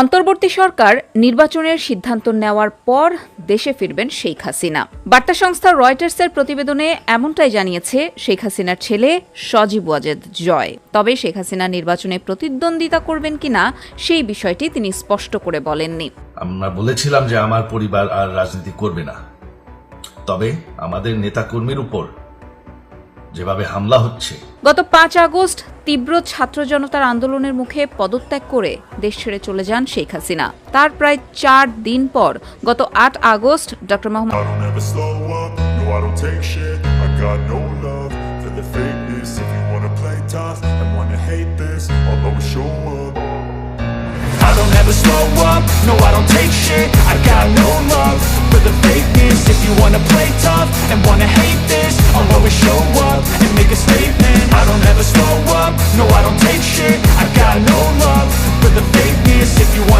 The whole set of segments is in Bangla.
অন্তর্বর্তী সরকার নির্বাচনের সিদ্ধান্ত নেওয়ার পর দেশে ফিরবেন শেখ হাসিনা। বার্তা সংস্থা রয়টার্সের প্রতিবেদনে এমনটাই জানিয়েছে, শেখ হাসিনার ছেলে সজীব ওয়াজেদ জয়। তবে শেখ হাসিনা নির্বাচনে প্রতিদ্বন্দ্বিতা করবেন কিনা, সেই বিষয়টি তিনি স্পষ্ট করে বলেননি। আমরা বলেছিলাম যে আমার পরিবার আর রাজনীতি করবে না। তবে আমাদের নেতাকর্মীর উপর যেভাবে হামলা হচ্ছে। গত পাঁচ আগস্ট তীব্র ছাত্র জনতার আন্দোলনের মুখে পদত্যাগ করে দেশ ছেড়ে চলে যান শেখ হাসিনা। তার প্রায় চার দিন পর গত আট আগস্ট ড. Mohammad I don't ever slow up, no I don't take shit. I got no love for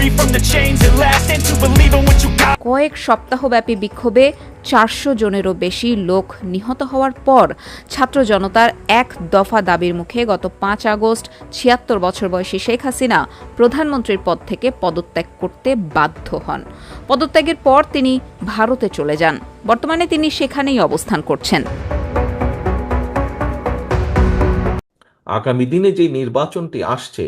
free from the chains that last And to believe in what you got. কয়েক সপ্তাহব্যাপী বিক্ষোভে চারশো জনেরও বেশি লোক নিহত হওয়ার পর ছাত্র জনতার এক দফা দাবির মুখে গত পাঁচ আগস্ট ছিয়াত্তর বছর বয়সী শেখ হাসিনা প্রধানমন্ত্রীর পদ থেকে পদত্যাগ করতে বাধ্য হন। পদত্যাগের পর তিনি ভারতে চলে যান। বর্তমানে তিনি সেখানেই অবস্থান করছেন। আগামী দিনে যে নির্বাচনটি আসছে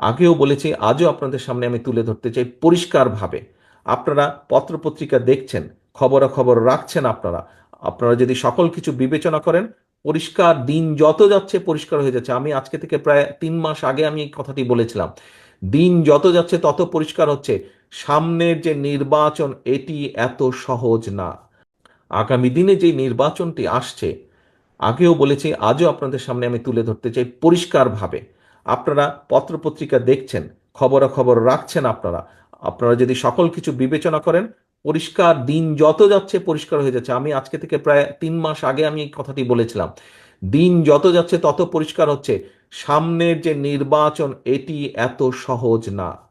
আগেও বলেছি, আজও আপনাদের সামনে আমি তুলে ধরতে চাই পরিষ্কারভাবে। আপনারা পত্রপত্রিকা দেখছেন, খবরাখবর রাখছেন আপনারা। আপনারা যদি সকল কিছু বিবেচনা করেন, পরিষ্কার দিন যত যাচ্ছে পরিষ্কার হয়ে যাচ্ছে। আমি আজকে থেকে প্রায় তিন মাস আগে আমি এই কথাটি বলেছিলাম। দিন যত যাচ্ছে তত পরিষ্কার হচ্ছে। সামনের যে নির্বাচন, এটি এত সহজ না। আগামী দিনে যে নির্বাচনটি আসছে, আগেও বলেছি, আজও আপনাদের সামনে আমি তুলে ধরতে চাই পরিষ্কারভাবে। আপনারা পত্রপত্রিকা দেখছেন, খবরাখবর রাখছেন আপনারা। আপনারা যদি সকল কিছু বিবেচনা করেন, পরিষ্কার দিন যত যাচ্ছে পরিষ্কার হয়ে যাচ্ছে। আমি আজকে থেকে প্রায় তিন মাস আগে আমি এই কথাটি বলেছিলাম। দিন যত যাচ্ছে তত পরিষ্কার হচ্ছে। সামনের যে নির্বাচন, এটি এত সহজ না।